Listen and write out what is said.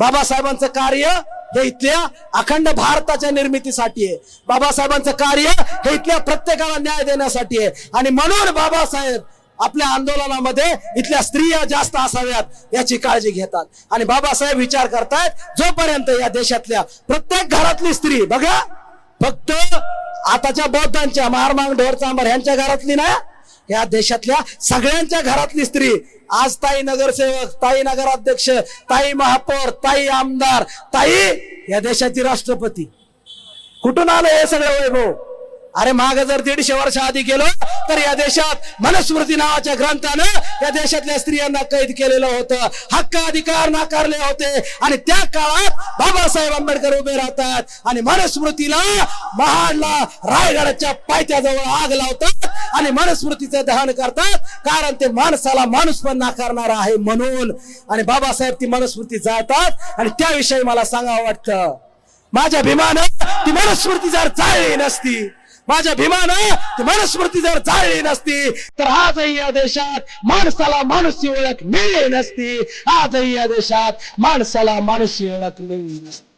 बाबासाहेबांचं कार्य हे इथल्या अखंड भारताच्या निर्मितीसाठी आहे. बाबासाहेबांचं कार्य हे इथल्या प्रत्येकाला न्याय देण्यासाठी आहे. आणि म्हणून बाबासाहेब आपल्या आंदोलनामध्ये इथल्या स्त्रिया जास्त असाव्यात याची काळजी घेतात. आणि बाबासाहेब विचार करतायत जोपर्यंत या देशातल्या प्रत्येक घरातली स्त्री बघा फक्त आताच्या बौद्धांच्या मारमांग ढोर चांबर ह्यांच्या घरातली ना या देशातल्या सगळ्यांच्या घरातली स्त्री. आज ताई नगरसेवक ताई नगराध्यक्ष ताई महापौर ताई आमदार ताई या देशाची राष्ट्रपती. कुठून आलं हे सगळं वैभव? अरे माग जर दीडशे वर्ष आधी गेलो तर या देशात मनुस्मृती नावाच्या ग्रंथानं या देशातल्या स्त्रियांना कैद केलेलं होतं. हक्क अधिकार नाकारले होते. आणि त्या काळात बाबासाहेब आंबेडकर उभे राहतात आणि मनुस्मृतीला महाडला रायगडाच्या पायथ्याजवळ आग लावतात आणि मनुस्मृतीचं दहन करतात. कारण ते माणसाला माणूस पण नाकारणार आहे म्हणून. आणि बाबासाहेब ती मनुस्मृती जाळतात. आणि त्याविषयी मला सांगावं वाटतं. माझ्या भीमानं ती मनुस्मृती जर चालली नसती माझ्या भीमानं ती मनुस्मृती जर जाळली नसती तर आजही या देशात माणसाला माणूस ओळख मिळली नसती. आजही या देशात माणसाला माणूस ओळख मिळली नसती.